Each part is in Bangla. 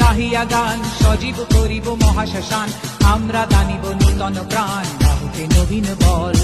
গাহিয়া গান, সজীব করিব মহাশ্মশান, আমরা দানিব নূতন প্রাণ, বাহুতে নবীন বল।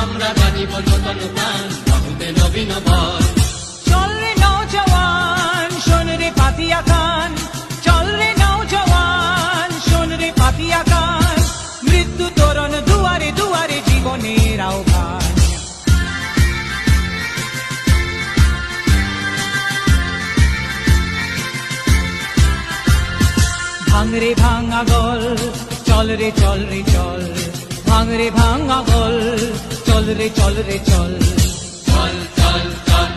আমরা দানিব নূতন বাহুতে নবীন ভাঙ রে ভাঙা গল চল রে চল রে চল ভাঙ রে ভাঙা গল চল রে চল রে চল। চল চল চল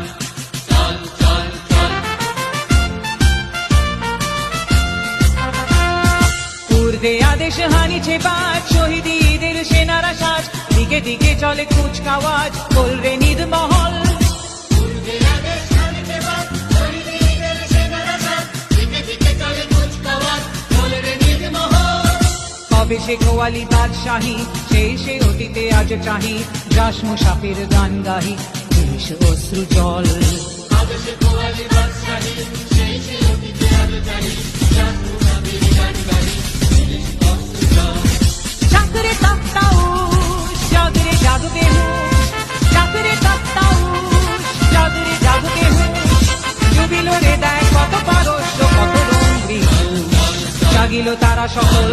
চল চল চল। পূর্বে আদেশ হানিছে বাজ শহীদি ঈদের সেনারা সাজ দিকে দিকে চলে কুচকাওয়াজ বলবে নিদ মহল পূর্বে কবে সে কোয়ালি বাদশাহী সেই সে আজ চাহি যাস গান গাহি অশ্রু জল আদেশে কোয়ালি সেই সে অতীতে আজ চাহি। যাক মুসাফির গান গাহি, পুলিশ অস্ত্র জল। চাকরে তাপ্তাউস জাগরে জাগবে চাকরে তাপ্তাউস জাগরে জাগবে হুশ। জুবিল কত পারস্য তারা সকল।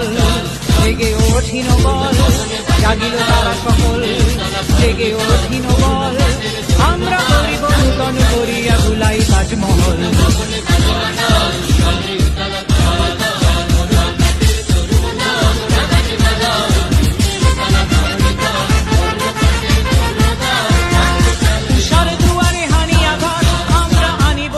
জেগে ওঠিন বল জাগিল তারা সকল, জেগে ওঠিন বল আমরা করিব নূতন করিয়া বুলাই তাজমহল। হানি আঘাত, আমরা আনিব